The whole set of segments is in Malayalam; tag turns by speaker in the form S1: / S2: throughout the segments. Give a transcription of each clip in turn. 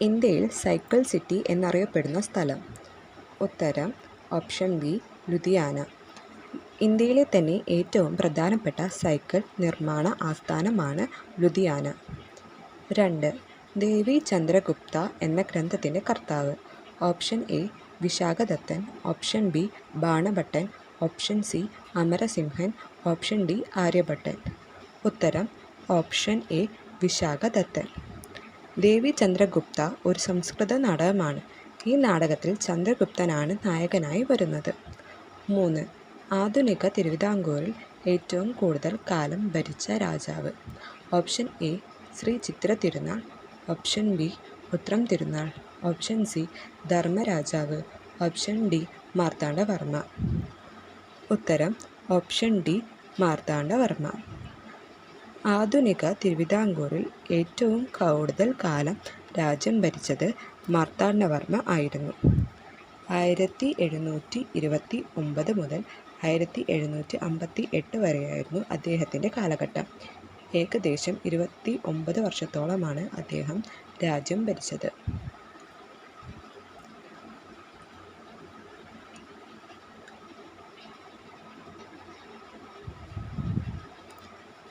S1: ഇന്ത്യയിൽ സൈക്കിൾ സിറ്റി എന്നറിയപ്പെടുന്ന സ്ഥലം. ഉത്തരം ഓപ്ഷൻ ബി ലുധിയാന. ഇന്ത്യയിലെ തന്നെ ഏറ്റവും പ്രധാനപ്പെട്ട സൈക്കിൾ നിർമ്മാണ ആസ്ഥാനമാണ് ലുധിയാന. രണ്ട് ദേവി ചന്ദ്രഗുപ്ത എന്ന ഗ്രന്ഥത്തിന്റെ കർത്താവ്. Option A Vishakhadattan. Option B Banabhattan. Option C Amarasimhan. Option D Aryabhattan. ഉത്തരം ഓപ്ഷൻ എ വിശാഖദത്തൻ. ദേവി ചന്ദ്രഗുപ്ത ഒരു സംസ്കൃത നാടകമാണ്. ഈ നാടകത്തിൽ ചന്ദ്രഗുപ്തനാണ് നായകനായി വരുന്നത്. മൂന്ന്. ആധുനിക തിരുവിതാംകൂറിൽ ഏറ്റവും കൂടുതൽ കാലം ഭരിച്ച രാജാവ്. Option A Shri Chithra Thirunal. Option B Uthram Thirunal. Option C ധർമ്മരാജാവ്. Option D Marthandavarma. ഉത്തരം ഓപ്ഷൻ ഡി മാർത്താണ്ഡവർമ്മ. ആധുനിക തിരുവിതാംകൂറിൽ ഏറ്റവും കൂടുതൽ കാലം രാജ്യം ഭരിച്ചത് മാർത്താണ്ഡവർമ്മ ആയിരുന്നു. ആയിരത്തി എഴുന്നൂറ്റി ഇരുപത്തി ഒമ്പത് മുതൽ ആയിരത്തി എഴുന്നൂറ്റി അമ്പത്തി എട്ട് വരെയായിരുന്നു അദ്ദേഹത്തിന്റെ കാലഘട്ടം. ഏകദേശം ഇരുപത്തി ഒമ്പത് വർഷത്തോളമാണ് അദ്ദേഹം രാജ്യം ഭരിച്ചത്.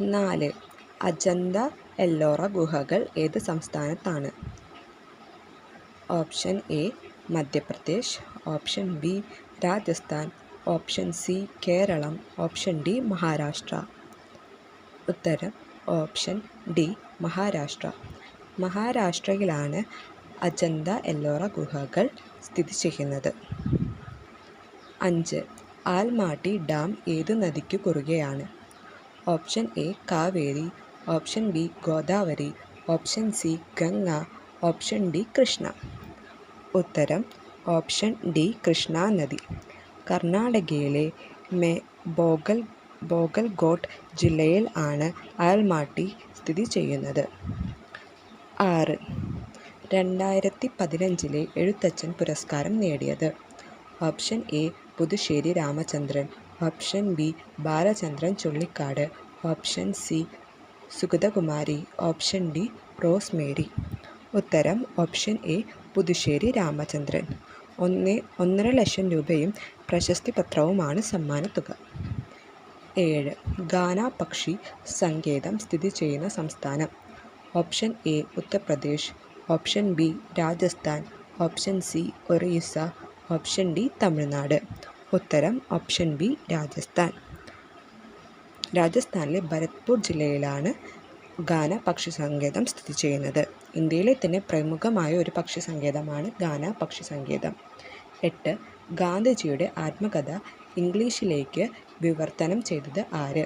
S1: നാല്. അജന്ത എല്ലോറ ഗുഹകൾ ഏത് സംസ്ഥാനത്താണ്? Option A Madhya Pradesh. Option B Rajasthan. Option C Keralam. Option D Maharashtra. ഉത്തരം ഓപ്ഷൻ ഡി മഹാരാഷ്ട്ര. മഹാരാഷ്ട്രയിലാണ് അജന്ത എല്ലോറ ഗുഹകൾ സ്ഥിതി ചെയ്യുന്നത്. അഞ്ച്. ആൽമാട്ടി ഡാം ഏതു നദിക്ക് കുറുകെയാണ്? Option A Kaveri option B Godavari option C Ganga option D Krishna. ഉത്തരം ഓപ്ഷൻ ഡി കൃഷ്ണ നദി. കർണാടകയിലെ മെ ബോഗൽ ബോഗൽഗോട്ട് ജില്ലയിൽ ആണ് അയൽമാട്ടി സ്ഥിതി ചെയ്യുന്നത്. ആറ്. രണ്ടായിരത്തി പതിനഞ്ചിലെ എഴുത്തച്ഛൻ പുരസ്കാരം നേടിയത്. Option A Puthussery Ramachandran option B Balachandran Chullikkad option C. Sugathakumari. Option D. Rosemary ഉത്തരം ഓപ്ഷൻ എ. പുതുശ്ശേരി രാമചന്ദ്രൻ. ഒന്ന് ഒന്നര ലക്ഷം രൂപയും പ്രശസ്തി പത്രവുമാണ് സമ്മാനത്തുക ഏഴ് ഗാന പക്ഷി സങ്കേതം സ്ഥിതി ചെയ്യുന്ന സംസ്ഥാനം. Option A. Uttar Pradesh. Option B. Rajasthan. Option C. Orissa. Option D. Tamil Nadu. ഉത്തരം ഓപ്ഷൻ ബി. രാജസ്ഥാൻ. രാജസ്ഥാനിലെ ഭരത്പൂർ ജില്ലയിലാണ് ഗാന പക്ഷി സങ്കേതം സ്ഥിതി ചെയ്യുന്നത്. ഇന്ത്യയിലെ തന്നെ പ്രമുഖമായ ഒരു പക്ഷി സങ്കേതമാണ് ഗാന പക്ഷി സങ്കേതം എട്ട്. ഗാന്ധിജിയുടെ ആത്മകഥ ഇംഗ്ലീഷിലേക്ക് വിവർത്തനം ചെയ്തത് ആര്?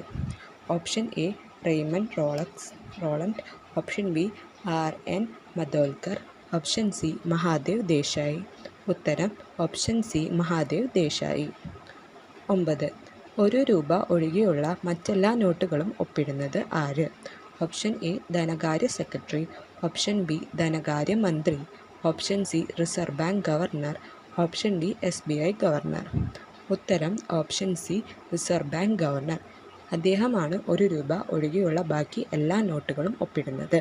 S1: Option A. Romain Rolex Rolland. Option B. R. N. Madholkar option C. Mahadev Desai. ഉത്തരം ഓപ്ഷൻ സി. മഹാദേവ് ദേശായി. ഒമ്പത്. ഒരു രൂപ ഒഴികെയുള്ള മറ്റെല്ലാ നോട്ടുകളും ഒപ്പിടുന്നത് ആര്? ഓപ്ഷൻ എ ധനകാര്യ സെക്രട്ടറി. ഓപ്ഷൻ ബി ധനകാര്യ മന്ത്രി. Option C reserve bank governor. Option D S B I governor. ഉത്തരം option C reserve bank governor. അദ്ദേഹമാണ് ഒരു രൂപ ഒഴികെയുള്ള ബാക്കി എല്ലാ നോട്ടുകളും ഒപ്പിടുന്നത്.